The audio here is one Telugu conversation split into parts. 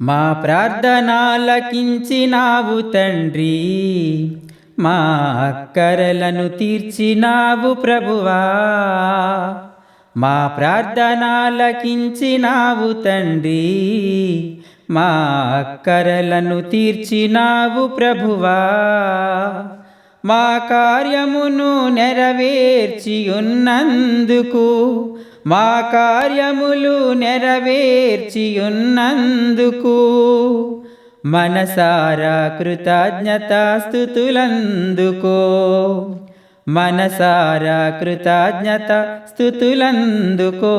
మా ప్రార్థనాలకించినావు తండ్రి. మా అక్కరలను తీర్చినావు ప్రభువా. మా ప్రార్థనాలకించినావు తండ్రి. మా అక్కరలను తీర్చినావు ప్రభువా. మా కార్యమును నెరవేర్చియున్నందుకు మా కార్యములు నెరవేర్చియున్నందుకు మనసారా కృతజ్ఞతాస్థుతులందుకో మనసారా కృతజ్ఞత స్థుతులందుకో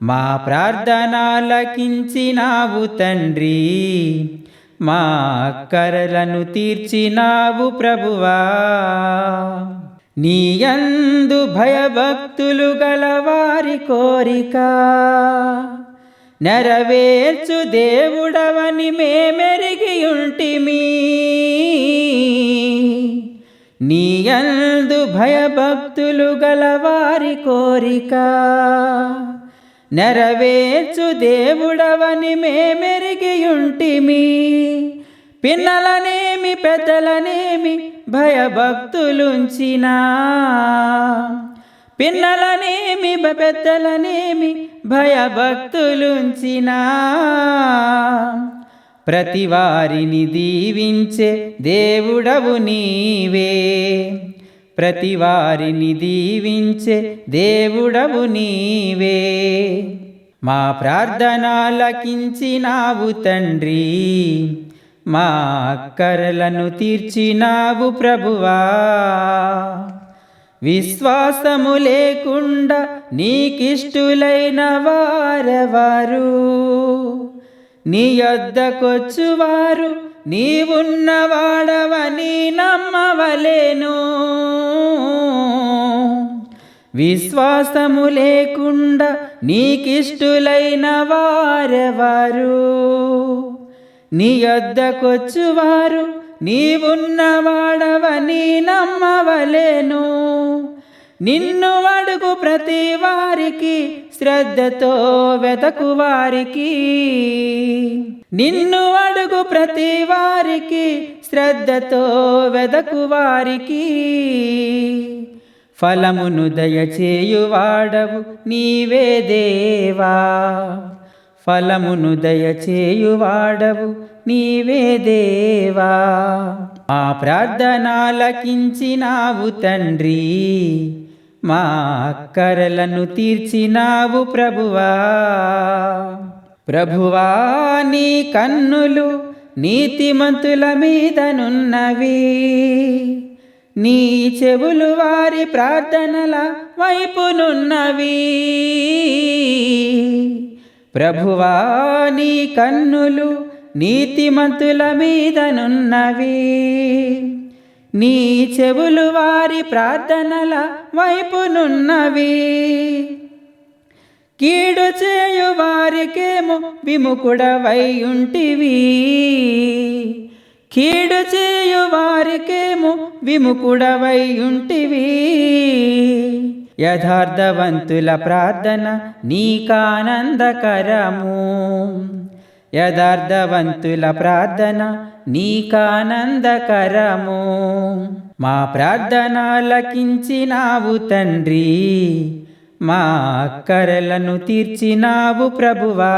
మా ప్రార్థనాలకించినావు తండ్రి మా కరలను తీర్చినావు ప్రభువా. నీయందు భయభక్తులు గలవారి కోరిక నెరవేర్చు దేవుడవని మేమెరిగి ఉంటిమి. నీయందు భయభక్తులు గలవారి కోరిక నెరవేర్చు దేవుడవని మేమెరిగి ఉంటిమి. పిన్నలనేమి పెద్దలనేమి భయభక్తులుంచినా. పిన్నలనేమి పెద్దలనేమి భయభక్తులుంచినా. ప్రతి వారిని దీవించే దేవుడవు నీవే. ప్రతి వారిని దీవించే దేవుడవు నీవే. మా ప్రార్థనాలకించినావు తండ్రి. మా అక్కరలను తీర్చినావు ప్రభువా. విశ్వాసము లేకుండా నీకిష్టులైన వారెవారు? నీ వద్దకొచ్చువారు నీవున్నవాడవని నమ్మవలేను. విశ్వాసము లేకుండా నీకిష్టులైన వారెవారు? నీ యొద్దకొచ్చువారు నీవున్నవాడవని నమ్మవలేను. నిన్ను అడుగు ప్రతి వారికి శ్రద్ధతో వెతకు వారికి. నిన్ను అడుగు ప్రతి వారికి శ్రద్ధతో వెతకు వారికి. ఫలమును దయచేయువాడవు నీవే దేవా. ఫలమును దయచేయువాడవు నీవే దేవా. మా ప్రార్థనాలకించినావు తండ్రి మా అక్కరలను తీర్చినావు ప్రభువా. ప్రభువా నీ కన్నులు నీతిమంతుల మీదనున్నవి. నీ చెవులు వారి ప్రార్థనల వైపునున్నవి. ప్రభువా నీ కన్నులు నీతిమంతుల మీదనున్నవి. నీ చెవులు వారి ప్రార్థనల వైపునున్నవి. కీడు చేయు వారికేమో విముకుడవై ఉంటివి కీడు చేయు వారికేమో విముకుడవై ఉంటివి యథార్థవంతుల ప్రార్థన నీకానందకరము. యథార్థవంతుల ప్రార్థన నీకానందకరము. మా ప్రార్థనాలకించినావు తండ్రి మా అక్కరలను తీర్చినావు ప్రభువా.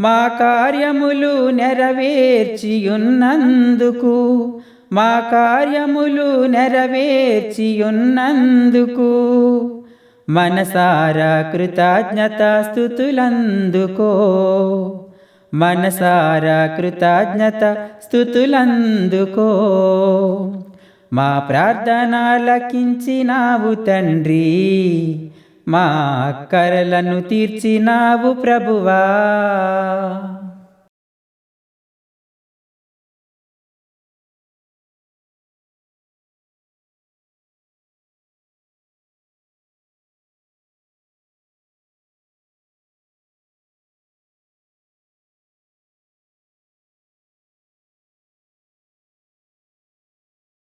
మా కార్యములు నెరవేర్చియున్నందుకు మా కార్యములు నెరవేర్చియున్నందుకు మనసారా కృతజ్ఞత స్థుతులందుకో మనసారా కృతజ్ఞత స్థుతులందుకో. మా ప్రార్థనాలకించినావు తండ్రి మా అక్కరలను తీర్చినావు ప్రభువా.